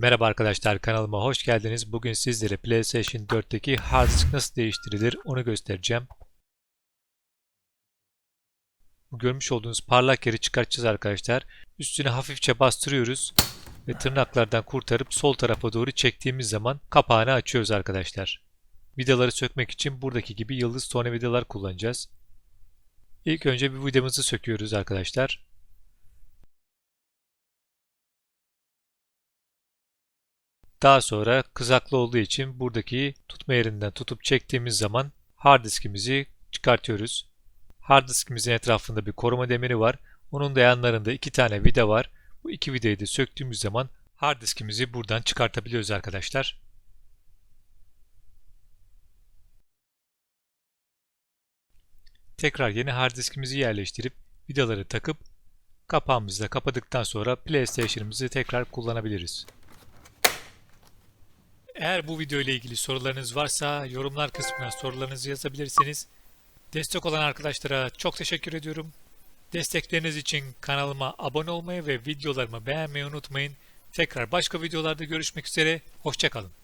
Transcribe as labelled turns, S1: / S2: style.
S1: Merhaba arkadaşlar kanalıma hoş geldiniz. Bugün sizlere PlayStation 4'teki hard disk nasıl değiştirilir onu göstereceğim. Görmüş olduğunuz parlak yeri çıkartacağız arkadaşlar. Üstüne hafifçe bastırıyoruz ve tırnaklardan kurtarıp sol tarafa doğru çektiğimiz zaman kapağını açıyoruz arkadaşlar. Vidaları sökmek için buradaki gibi yıldız tornavidalar kullanacağız. İlk önce bir vidamızı söküyoruz arkadaşlar. Daha sonra kızaklı olduğu için buradaki tutma yerinden tutup çektiğimiz zaman hard diskimizi çıkartıyoruz. Hard diskimizin etrafında bir koruma demiri var. Onun da yanlarında iki tane vida var. Bu iki vidayı da söktüğümüz zaman hard diskimizi buradan çıkartabiliyoruz arkadaşlar. Tekrar yeni hard diskimizi yerleştirip vidaları takıp kapağımızı da kapadıktan sonra PlayStation'ımızı tekrar kullanabiliriz. Eğer bu video ile ilgili sorularınız varsa yorumlar kısmına sorularınızı yazabilirsiniz. Destek olan arkadaşlara çok teşekkür ediyorum. Destekleriniz için kanalıma abone olmayı ve videolarımı beğenmeyi unutmayın. Tekrar başka videolarda görüşmek üzere. Hoşçakalın.